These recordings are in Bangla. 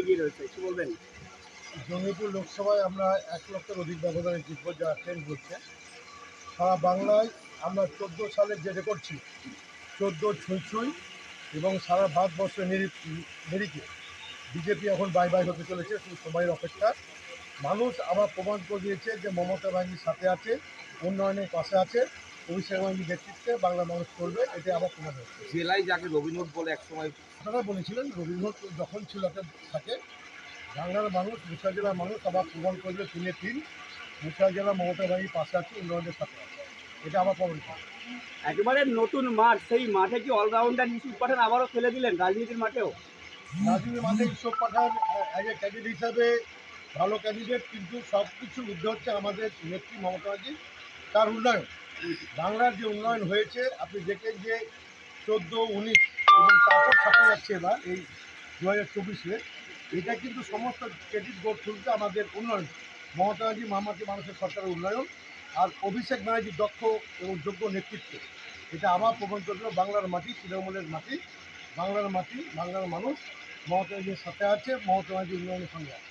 এগিয়ে রয়েছে কি বলবেন? জঙ্গিপুর লোকসভায় আমরা এক লক্ষের অধিক ব্যবধানে জিতব যা ট্রেন্ড বলছে সারা বাংলায় আমরা চোদ্দ সালের যে রেকর্ড ছিল, চোদ্দ ছুঁই ছুঁই এবং সারা ভারতবর্ষের নিরিখে বিজেপি এখন বাই বাই হতে চলেছে শুধু সময়ের অপেক্ষা। মানুষ আবার প্রমাণ করে দিয়েছে যে মমতা ব্যানার্জির সাথে আছে, উন্নয়নের পাশে আছে। ব্যানার্জির নেতৃত্বে বাংলা মানুষ করবে এটা আবার প্রমাণ হচ্ছে জেলায় যাকে রবীন্দ্র বলে একসময় আপনারা বলেছিলেন রবীন্দ্রনাথ যখন ছিল থাকে বাংলার মানুষ মুর্শিদা জেলার মানুষ আবার প্রমাণ করবে তিনে তিন। মুর্শিদা জেলা মমতা ব্যানার্জির পাশে আছে উন্নয়নের সাথে আছে। এটা আবার প্রমাণ একেবারে নতুন মাঠ সেই মাঠে কি অলরাউন্ডার ইস্যু পাঠান আবারও খেলে দিলেন রাজনীতির মাঠেও? রাজনীতির মাঠে ঈশ্বর পাঠান অ্যাজ এ ক্যান্ডিডেট হিসাবে ভালো ক্যান্ডিডেট কিন্তু সব কিছু উদ্ধে হচ্ছে আমাদের নেত্রী মমতা তার উন্নয়ন। বাংলার যে উন্নয়ন হয়েছে, আপনি দেখেন যে চোদ্দ, উনিশ এবং তারপর ছাপা যাচ্ছে এবার এই দু হাজার চব্বিশে। এটা কিন্তু সমস্ত ক্রেডিট বোর্ড তুলতে আমাদের উন্নয়ন। মমতা ব্যানার্জি মামাটি মানুষের সরকারের উন্নয়ন আর অভিষেক ব্যানার্জির দক্ষ এবং যোগ্য নেতৃত্ব। এটা আমার প্রমাণ করল বাংলার মাটি, তৃণমূলের মাটি, বাংলার মাটি, বাংলার মানুষ মমতা ব্যানার্জির সাথে আছে, মমতা ব্যানার্জি উন্নয়নের সঙ্গে আছে।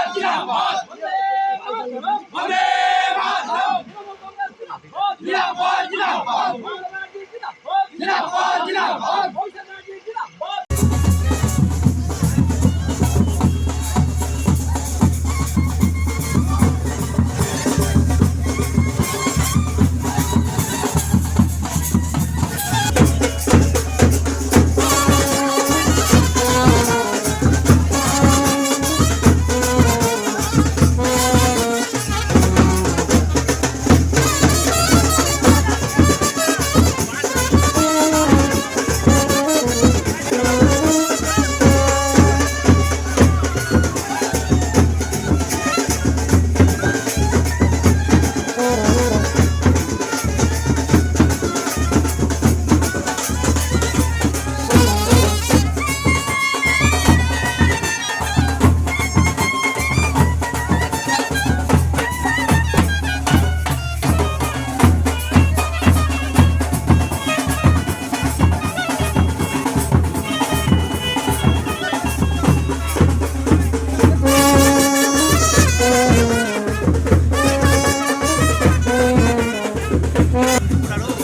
Una luz.